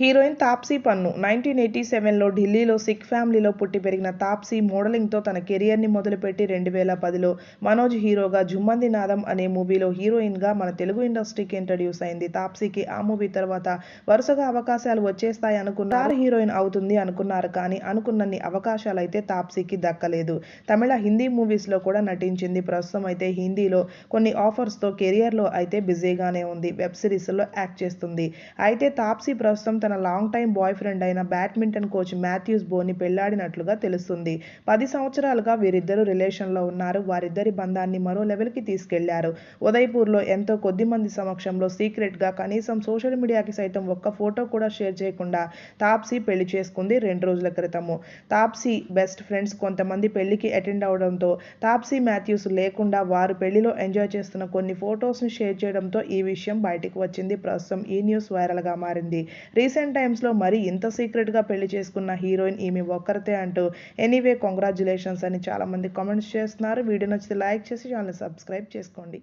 Heroine Taapsee పన్ను. Nineteen eighty సెవెన్లో ఢిల్లీలో సిక్ ఫ్యామిలీలో పుట్టి పెరిగిన తాప్సీ మోడలింగ్తో తన కెరియర్ని మొదలుపెట్టి రెండు వేల పదిలో మనోజ్ హీరోగా జుమ్మంది నాదం అనే మూవీలో హీరోయిన్గా మన తెలుగు ఇండస్ట్రీకి ఇంట్రడ్యూస్ అయింది. తాప్సీకి ఆ మూవీ తర్వాత వరుసగా అవకాశాలు వచ్చేస్తాయి అనుకున్న స్టార్ హీరోయిన్ అవుతుంది అనుకున్నారు కానీ అనుకున్నన్ని అవకాశాలు అయితే తాప్సీకి దక్కలేదు. తమిళ హిందీ మూవీస్లో కూడా నటించింది. ప్రస్తుతం అయితే హిందీలో కొన్ని ఆఫర్స్తో కెరియర్లో అయితే బిజీగానే ఉంది. వెబ్ సిరీస్లో యాక్ట్ చేస్తుంది. అయితే తాప్సీ ప్రస్తుతం తన లాంగ్ టైం బాయ్ ఫ్రెండ్ అయిన బ్యాడ్మింటన్ కోచ్ మాథ్యూస్ బోని పెళ్ళాడినట్లుగా తెలుస్తుంది. పది సంవత్సరాలుగా వీరిద్దరూ రిలేషన్లో ఉన్నారు. వారిద్దరి బంధాన్ని మరో లెవెల్కి తీసుకెళ్ళారు. ఉదయపూర్లో ఎంతో కొద్ది మంది సమక్షంలో సీక్రెట్గా కనీసం సోషల్ మీడియాకి సైతం ఒక్క ఫోటో కూడా షేర్ చేయకుండా తాప్సీ పెళ్ళి చేసుకుంది రెండు రోజుల క్రితము. తాప్సీ బెస్ట్ ఫ్రెండ్స్ కొంతమంది పెళ్ళికి అటెండ్ అవడంతో తాప్సీ మాథ్యూస్ లేకుండా వారు పెళ్ళిలో ఎంజాయ్ చేస్తున్న కొన్ని ఫొటోస్ని షేర్ చేయడంతో ఈ విషయం బయటకు వచ్చింది. ప్రస్తుతం ఈ న్యూస్ వైరల్గా మారింది. రీసెంట్ టైమ్స్లో మరీ ఇంత సీక్రెట్గా పెళ్ళి చేసుకున్న హీరోయిన్ ఈమె ఒక్కరితే అంటూ ఎనీవే కంగ్రాచులేషన్స్ అని చాలామంది కామెంట్స్ చేస్తున్నారు. వీడియో నచ్చితే లైక్ చేసి ఛానల్ సబ్స్క్రైబ్ చేసుకోండి.